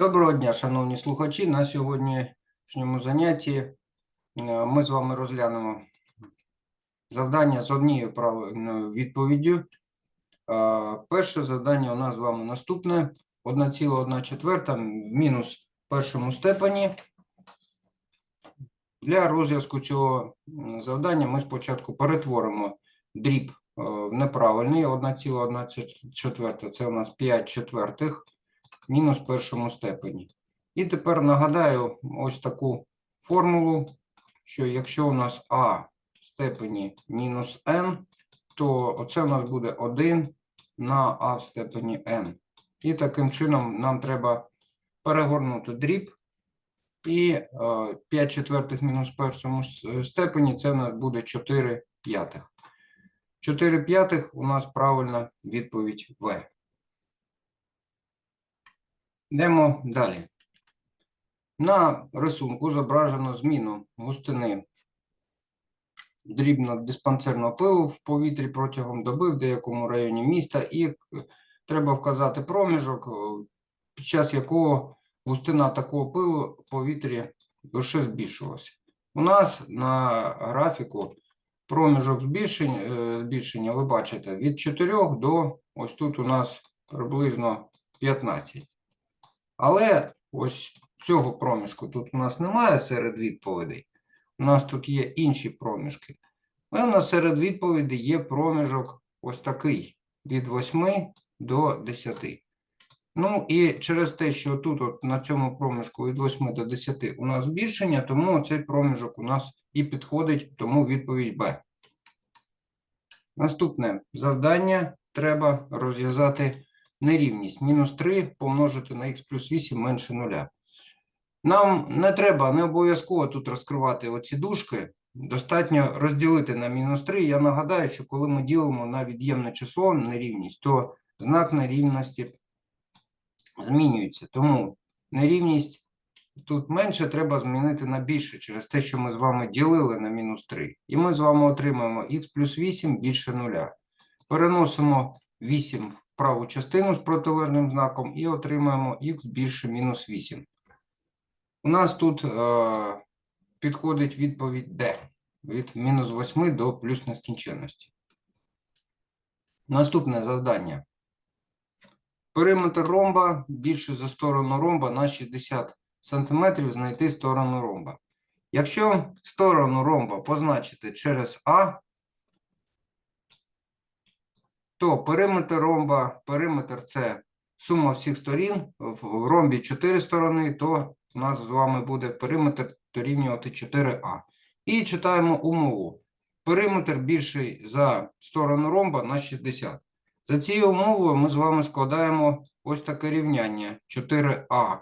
Доброго дня, шановні слухачі. На сьогоднішньому занятті е, ми з вами розглянемо завдання з однією правильною відповіддю. Е, Перше завдання у нас з вами наступне: 1,1 четверта в мінус першому степені. Для розв'язку цього завдання ми спочатку перетворимо дріб е, в неправильний. 1,1 четверта – це у нас 5 четвертих мінус першому степені. І тепер нагадаю ось таку формулу, що якщо у нас а в степені мінус n, то оце у нас буде 1 на а в степені n. І таким чином нам треба перегорнути дріб. І е, 5 четвертих мінус першому степені це у нас буде 4 п'ятих. 4 п'ятих у нас правильна відповідь В. Йдемо далі. На рисунку зображено зміну густини дрібно-диспансерного пилу в повітрі протягом доби в деякому районі міста, і е, треба вказати проміжок, е, під час якого густина такого пилу в повітрі лише збільшувалася. У нас на графіку проміжок збільшення, е, збільшення ви бачите від 4 до ось тут у нас приблизно 15. Але ось цього проміжку тут у нас немає серед відповідей. У нас тут є інші проміжки. Але у нас серед відповідей є проміжок ось такий від 8 до 10. Ну і через те, що тут от на цьому проміжку від 8 до 10 у нас збільшення, тому цей проміжок у нас і підходить, тому відповідь Б. Наступне завдання треба розв'язати нерівність. Мінус 3 помножити на х плюс 8 менше 0. Нам не треба, не обов'язково тут розкривати оці дужки. Достатньо розділити на мінус 3. Я нагадаю, що коли ми ділимо на від'ємне число нерівність, то знак нерівності змінюється. Тому нерівність тут менше треба змінити на більше через те, що ми з вами ділили на мінус 3. І ми з вами отримаємо х плюс 8 більше 0. Переносимо 8 в праву частину з протилежним знаком і отримаємо х більше мінус 8. У нас тут е, підходить відповідь D від мінус 8 до плюс нескінченності. Наступне завдання. Периметр ромба більше за сторону ромба на 60 см знайти сторону ромба. Якщо сторону ромба позначити через А, то периметр ромба, периметр це сума всіх сторін. В ромбі 4 сторони, то у нас з вами буде периметр дорівнювати 4А. І читаємо умову. Периметр більший за сторону ромба на 60. За цією умовою ми з вами складаємо ось таке рівняння. 4А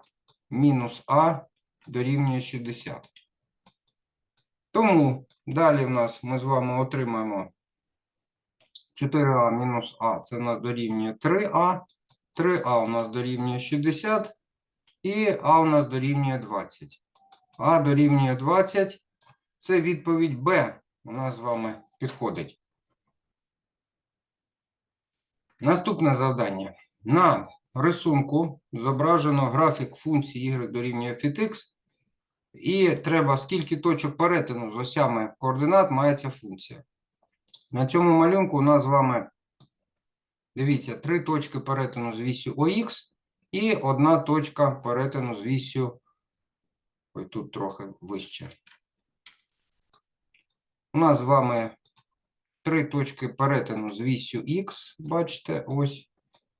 мінус А дорівнює 60. Тому далі в нас ми з вами отримаємо 4А мінус А, це у нас дорівнює 3А. 3А у нас дорівнює 60. І А у нас дорівнює 20. А дорівнює 20. Це відповідь Б. У нас з вами підходить. Наступне завдання. На рисунку зображено графік функції y дорівнює φx. І треба скільки точок перетину з осями координат має ця функція. На цьому малюнку у нас з вами, дивіться, три точки перетину з вісю ОХ і одна точка перетину з вісю, ой, тут трохи вище. У нас з вами три точки перетину з вісю Х, бачите, ось,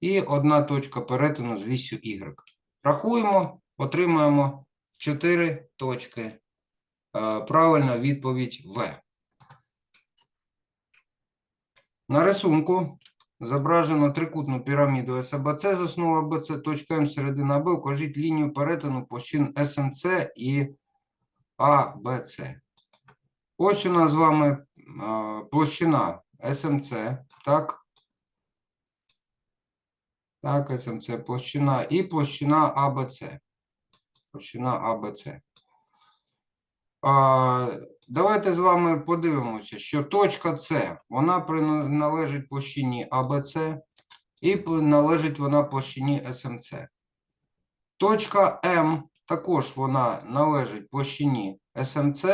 і одна точка перетину з вісю Y. Рахуємо, отримаємо 4 точки. Е, Правильна відповідь В. На рисунку зображено трикутну піраміду САБЦ з основи АБЦ, точка М середина Б. Укажіть лінію перетину площин СМЦ і АБЦ. Ось у нас з вами площина СМЦ, так? Так, СМЦ площина і площина АБЦ. Площина АБЦ. Давайте з вами подивимося, що точка С, вона належить площині АБЦ і належить вона площині СМЦ. Точка М також вона належить площині СМЦ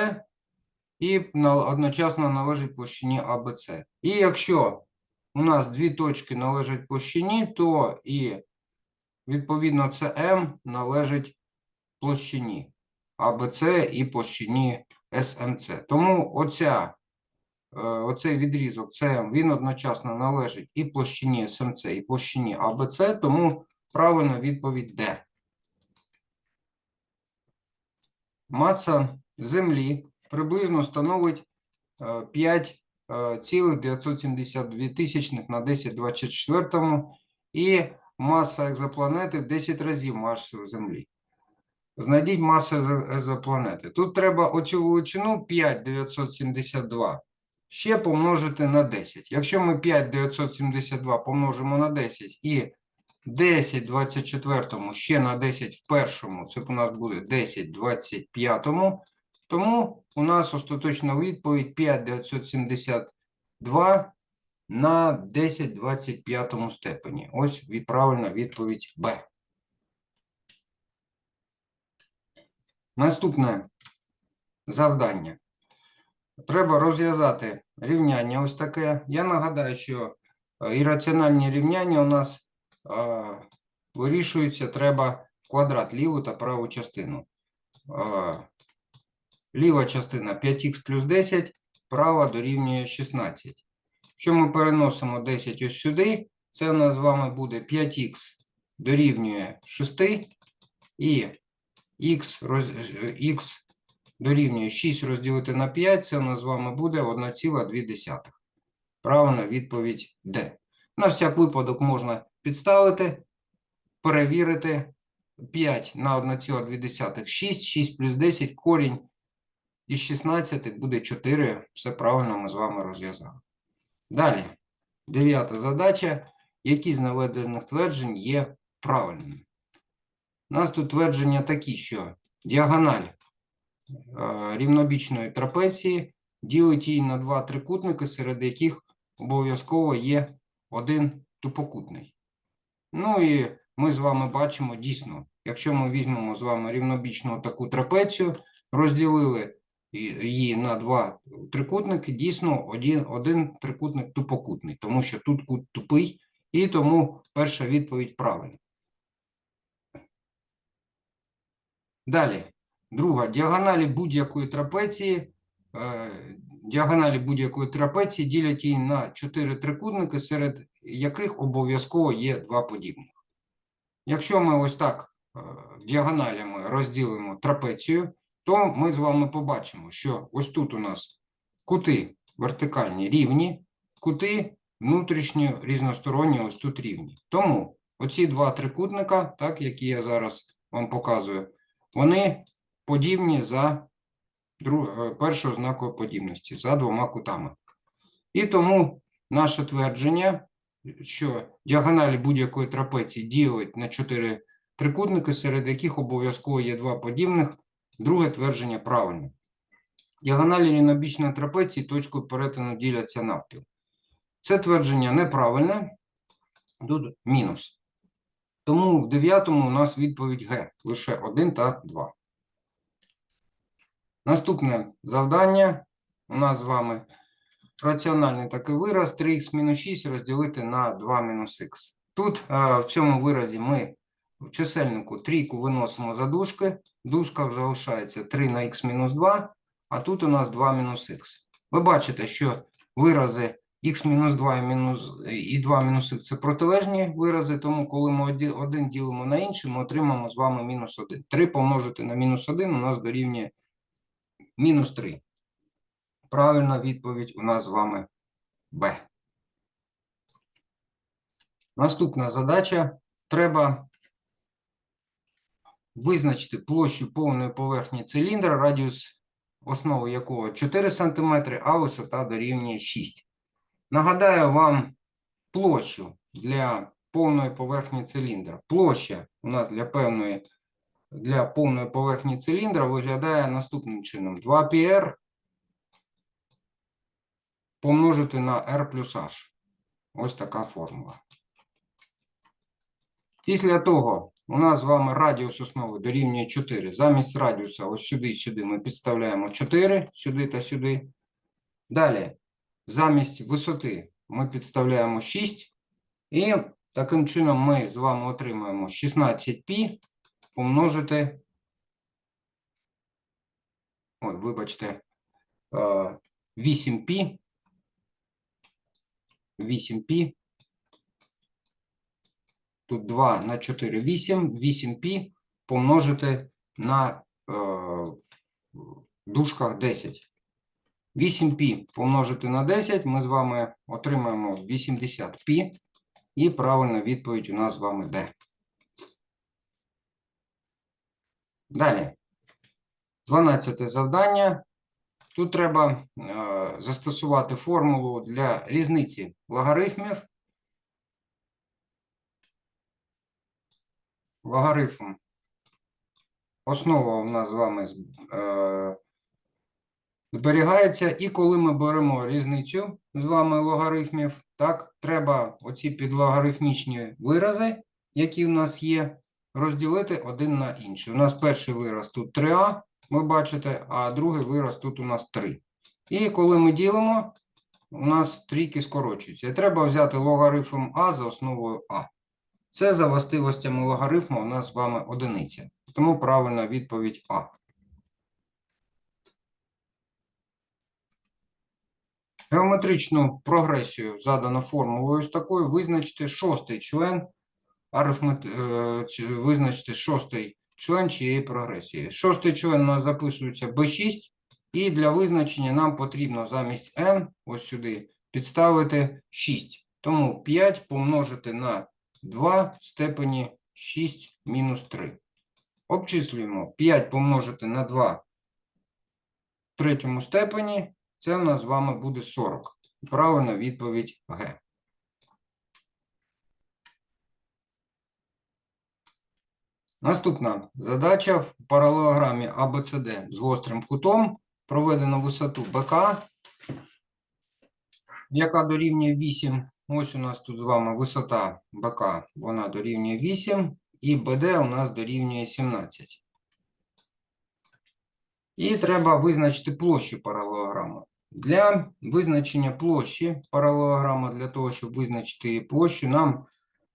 і одночасно належить площині АБЦ. І якщо у нас дві точки належать площині, то і відповідно СМ належить площині АБЦ і площині СМЦ. Тому оця, е, оцей відрізок СМ, він одночасно належить і площині СМЦ, і площині АБЦ, тому правильна відповідь Д. Маса Землі приблизно становить е, 5,972 тисячних на 1024 і маса екзопланети в 10 разів масу Землі. Знайдіть масу екзопланети. Тут треба оцю величину 5,972 ще помножити на 10. Якщо ми 5,972 помножимо на 10 і 10 24 ще на 10 в першому, це у нас буде 10 25, тому у нас остаточна відповідь 5,972 на 10 25 степені. Ось правильна відповідь Б. Наступне завдання. Треба розв'язати рівняння ось таке. Я нагадаю, що е, ірраціональні рівняння у нас е, вирішуються, треба квадрат ліву та праву частину. Е, Ліва частина 5х плюс 10, права дорівнює 16. Якщо ми переносимо 10 ось сюди, це у нас з вами буде 5х дорівнює 6 і х, роз, дорівнює 6 розділити на 5, це у нас з вами буде 1,2. Правильна відповідь Д. На всяк випадок можна підставити, перевірити 5 на 1,2 – 6, 6 плюс 10 корінь із 16 буде 4. Все правильно ми з вами розв'язали. Далі, дев'ята задача. Які з наведених тверджень є правильними? У нас тут твердження такі, що діагональ е, рівнобічної трапеції ділить її на два трикутники, серед яких обов'язково є один тупокутний. Ну і ми з вами бачимо дійсно, якщо ми візьмемо з вами рівнобічну таку трапецію, розділили її на два трикутники, дійсно один, один трикутник тупокутний, тому що тут кут тупий, і тому перша відповідь правильна. Далі, друга, діагоналі будь-якої трапеції, е, діагоналі будь-якої трапеції ділять її на чотири трикутники, серед яких обов'язково є два подібних. Якщо ми ось так е, діагоналями розділимо трапецію, то ми з вами побачимо, що ось тут у нас кути вертикальні рівні, кути внутрішні різносторонні ось тут рівні. Тому оці два трикутника, так, які я зараз вам показую, вони подібні за е, першою ознакою подібності, за двома кутами. І тому наше твердження, що діагоналі будь-якої трапеції ділять на чотири трикутники, серед яких обов'язково є два подібних, друге твердження правильне. Діагоналі рівнобічної трапеції точкою перетину діляться навпіл. Це твердження неправильне, тут мінус. Тому в дев'ятому у нас відповідь Г, лише 1 та 2. Наступне завдання у нас з вами раціональний такий вираз 3х-6 розділити на 2-х. Тут е, в цьому виразі ми в чисельнику трійку виносимо за дужки, в залишається 3 на х-2, а тут у нас 2-х. Ви бачите, що вирази х-2 і, мінус, і 2 мінус х – це протилежні вирази, тому коли ми один ділимо на інший, ми отримаємо з вами мінус 1. 3 помножити на мінус 1 у нас дорівнює мінус 3. Правильна відповідь у нас з вами Б. Наступна задача. Треба визначити площу повної поверхні циліндра, радіус основи якого 4 см, а висота дорівнює 6. Нагадаю вам площу для повної поверхні циліндра. Площа у нас для певної для повної поверхні циліндра виглядає наступним чином: 2πr помножити на r плюс h. Ось така формула. Після того, у нас з вами радіус основи дорівнює 4. Замість радіуса ось сюди сюди ми підставляємо 4, сюди та сюди. Далі, замість висоти ми підставляємо 6. І таким чином ми з вами отримаємо 16π помножити. Ой, вибачте, е, 8π. 8π. Тут 2 на 4 8, 8π помножити на е, в дужках 10. 8π помножити на 10, ми з вами отримаємо 80π. І правильна відповідь у нас з вами Д. Далі. 12 завдання. Тут треба е, застосувати формулу для різниці логарифмів. Логарифм. Основа у нас з вами е, зберігається. І коли ми беремо різницю з вами логарифмів, так, треба оці підлогарифмічні вирази, які в нас є, розділити один на інший. У нас перший вираз тут 3а, ви бачите, а другий вираз тут у нас 3. І коли ми ділимо, у нас трійки скорочуються. І треба взяти логарифм А за основою А. Це за властивостями логарифму у нас з вами одиниця. Тому правильна відповідь А. Геометричну прогресію задано формулою з такою. Визначити шостий член арифмет... е, визначити шостий член чиєї прогресії. Шостий член у нас записується B6, і для визначення нам потрібно замість n, ось сюди, підставити 6. Тому 5 помножити на 2 в степені 6 мінус 3. Обчислюємо 5 помножити на 2 в третьому степені. Це у нас з вами буде 40. Правильна відповідь Г. Наступна задача в паралелограмі ABCD з гострим кутом проведено висоту БК, яка дорівнює 8. Ось у нас тут з вами висота БК, вона дорівнює 8, і БД у нас дорівнює 17. І треба визначити площу паралелограму. Для визначення площі паралелограма, для того, щоб визначити її площу, нам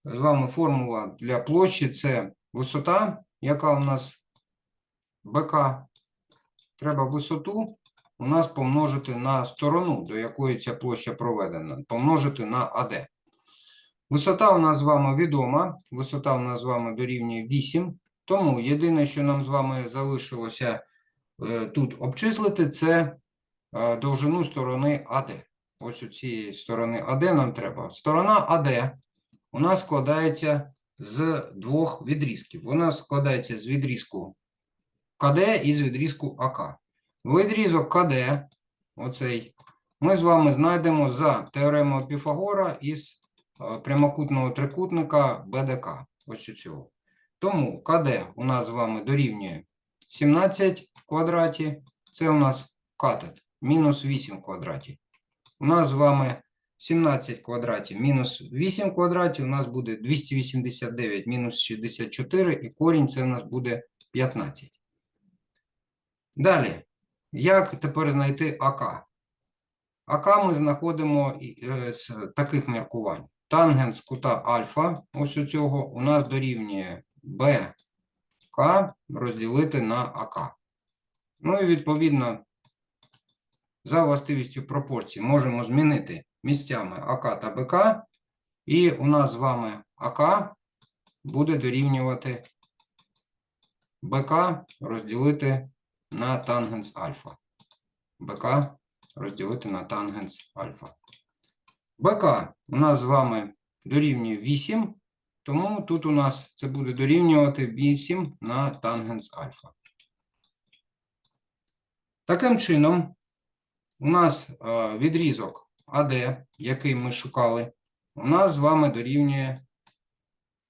з вами формула для площі це висота, яка у нас БК. Треба висоту у нас помножити на сторону, до якої ця площа проведена, помножити на АД. Висота у нас з вами відома, висота у нас з вами дорівнює 8, тому єдине, що нам з вами залишилося е, тут обчислити, це довжину сторони АД. Ось у цієї сторони АД нам треба. Сторона АД у нас складається з двох відрізків. Вона складається з відрізку КД і з відрізку АК. Відрізок КД, оцей, ми з вами знайдемо за теоремою Піфагора із е, прямокутного трикутника БДК. Ось у цього. Тому КД у нас з вами дорівнює 17 в квадраті. Це у нас катет, мінус 8 в квадраті. У нас з вами 17 квадратів мінус 8 квадратів, у нас буде 289 мінус 64, і корінь це у нас буде 15. Далі, як тепер знайти АК? АК ми знаходимо е, з таких міркувань. Тангенс кута альфа, ось у цього, у нас дорівнює БК розділити на АК. Ну і відповідно, за властивістю пропорцій можемо змінити місцями АК та БК. І у нас з вами АК буде дорівнювати БК розділити на тангенс альфа. БК розділити на тангенс альфа. БК у нас з вами дорівнює 8, тому тут у нас це буде дорівнювати 8 на тангенс альфа. Таким чином, у нас е, відрізок АД, який ми шукали, у нас з вами дорівнює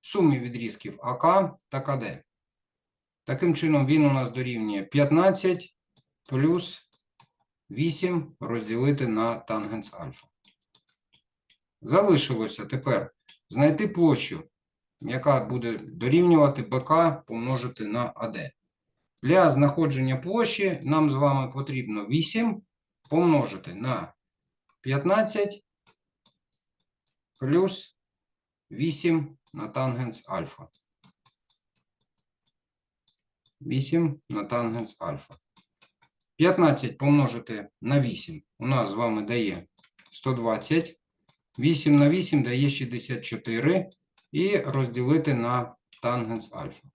сумі відрізків АК та КД. Таким чином, він у нас дорівнює 15 плюс 8 розділити на тангенс альфа. Залишилося тепер знайти площу яка буде дорівнювати БК помножити на АД. Для знаходження площі нам з вами потрібно 8 помножити на 15 плюс 8 на тангенс альфа. 8 на тангенс альфа. 15 помножити на 8 у нас з вами дає 120. 8 на 8 дає 64. І розділити на тангенс альфа.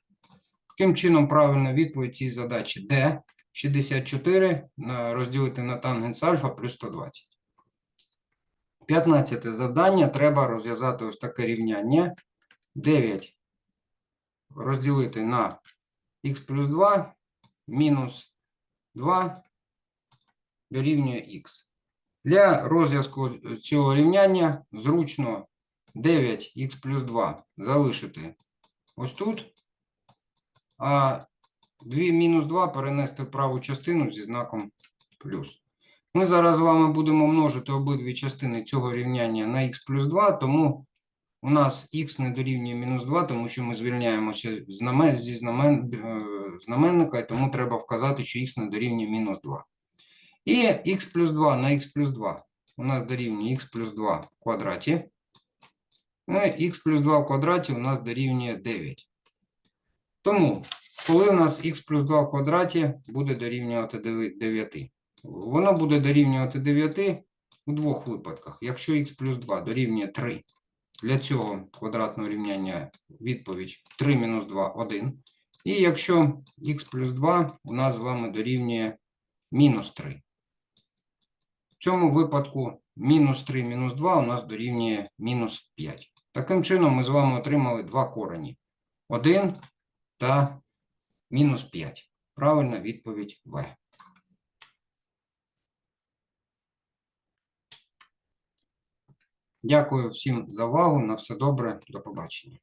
Таким чином, правильна відповідь цій задачі D 64 розділити на тангенс альфа плюс 120. 15 завдання треба розв'язати ось таке рівняння. 9 розділити на х плюс 2 мінус 2 дорівнює х. Для розв'язку цього рівняння зручно 9х плюс 2 залишити ось тут, а 2 мінус 2 перенести в праву частину зі знаком плюс. Ми зараз з вами будемо множити обидві частини цього рівняння на х плюс 2, тому у нас х не дорівнює мінус 2, тому що ми звільняємося знамен, зі знамен, е, знаменника, і тому треба вказати, що х не дорівнює мінус 2. І х плюс 2 на х плюс 2 у нас дорівнює х плюс 2 в квадраті. Ну, х плюс 2 в квадраті у нас дорівнює 9. Тому, коли у нас х плюс 2 в квадраті буде дорівнювати 9. Воно буде дорівнювати 9 у двох випадках. Якщо х плюс 2 дорівнює 3, для цього квадратного рівняння відповідь 3 мінус 2 – 1. І якщо х плюс 2 у нас з вами дорівнює мінус 3. В цьому випадку мінус 3 мінус 2 у нас дорівнює мінус 5. Таким чином ми з вами отримали два корені. 1 та мінус 5. Правильна відповідь В. Дякую всім за увагу. На все добре. До побачення.